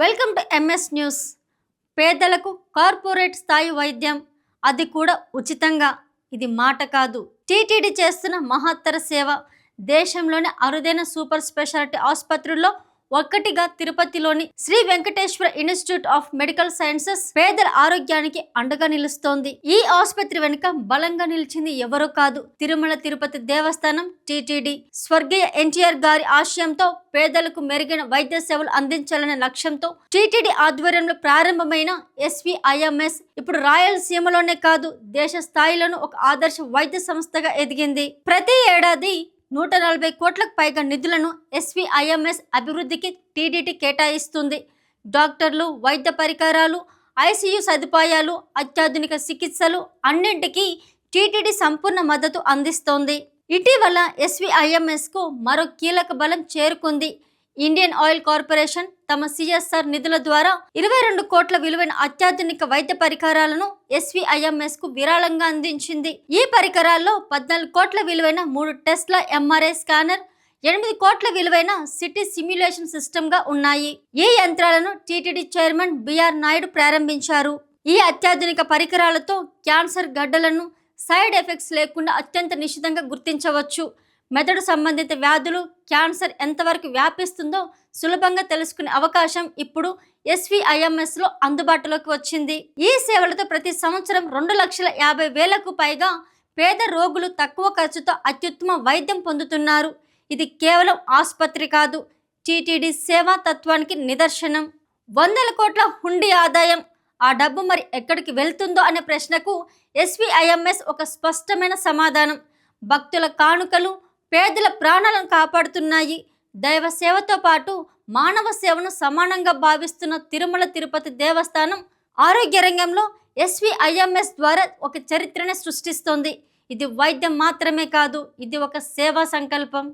Welcome to MS news పేదలకు corporate స్థాయి వైద్యం అది కూడా ఉచితంగా. ఇది మాట కాదు. టీటీడీ చేస్తున్న మహత్తర సేవ. దేశంలోని అరుదైన సూపర్ స్పెషాలిటీ ఆసుపత్రుల్లో ఒక్కటిగా తిరుపతిలోని Sri Venkateswara institute of medical sciences పేదల ఆరోగ్యానికి అండగా నిలుస్తోంది. ఈ ఆసుపత్రి వెనుక బలంగా నిలిచింది ఎవరో కాదు తిరుమల తిరుపతి దేవస్థానం టీటీడీ. స్వర్గీయ ఎన్టీఆర్ గారి ఆశయంతో పేదలకు మెరుగైన వైద్య సేవలు అందించాలనే లక్ష్యంతో టీటీడీ ఆధ్వర్యంలో ప్రారంభమైన ఎస్విఐఎంఎస్ ఇప్పుడు రాయలసీమలోనే కాదు దేశ స్థాయిలోనూ ఒక ఆదర్శ వైద్య సంస్థగా ఎదిగింది. ప్రతి ఏడాది నూట నలభై కోట్లకు పైగా నిధులను ఎస్విఐఎంఎస్ అభివృద్ధికి టీడీటీ కేటాయిస్తుంది. డాక్టర్లు వైద్య పరికరాలు ఐసీయూ సదుపాయాలు అత్యాధునిక చికిత్సలు అన్నింటికీ టీటీడీ సంపూర్ణ మద్దతు అందిస్తోంది. ఇటీవల ఎస్విఐఎంఎస్కు మరో కీలక బలం చేరుకుంది. ఇండియన్ ఆయిల్ కార్పొరేషన్ తమ సిఎస్ఆర్ నిధుల ద్వారా ఇరవై రెండు కోట్ల విలువైన అత్యాధునిక వైద్య పరికరాలను ఎస్విఐఎంఎస్కు విరాళంగా అందించింది. ఈ పరికరాల్లో పద్నాలుగు కోట్ల విలువైన మూడు టెస్ట్ల ఎంఆర్ఐ స్కానర్ ఎనిమిది కోట్ల విలువైన సిటీ సిమ్యులేషన్ సిస్టమ్గా ఉన్నాయి. ఈ యంత్రాలను టీటీడీ చైర్మన్ బిఆర్ నాయుడు ప్రారంభించారు. ఈ అత్యాధునిక పరికరాలతో క్యాన్సర్ గడ్డలను సైడ్ ఎఫెక్ట్స్ లేకుండా అత్యంత నిశ్చితంగా గుర్తించవచ్చు. మెదడు సంబంధిత వ్యాధులు క్యాన్సర్ ఎంతవరకు వ్యాపిస్తుందో సులభంగా తెలుసుకునే అవకాశం ఇప్పుడు ఎస్విఐఎంఎస్లో అందుబాటులోకి వచ్చింది. ఈ సేవలతో ప్రతి సంవత్సరం రెండు లక్షల యాభై వేలకు పైగా పేద రోగులు తక్కువ ఖర్చుతో అత్యుత్తమ వైద్యం పొందుతున్నారు. ఇది కేవలం ఆసుపత్రి కాదు టీటీడీ సేవా తత్వానికి నిదర్శనం. వందల కోట్ల హుండీ ఆదాయం ఆ డబ్బు మరి ఎక్కడికి వెళ్తుందో అనే ప్రశ్నకు ఎస్విఐఎంఎస్ ఒక స్పష్టమైన సమాధానం. భక్తుల కానుకలు పేదల ప్రాణాలను కాపాడుతున్నాయి. దైవ సేవతో పాటు మానవ సేవను సమానంగా భావిస్తున్న తిరుమల తిరుపతి దేవస్థానం ఆరోగ్య రంగంలో ఎస్విఐఎంఎస్ ద్వారా ఒక చరిత్రనే సృష్టిస్తోంది. ఇది వైద్యం మాత్రమే కాదు ఇది ఒక సేవా సంకల్పం.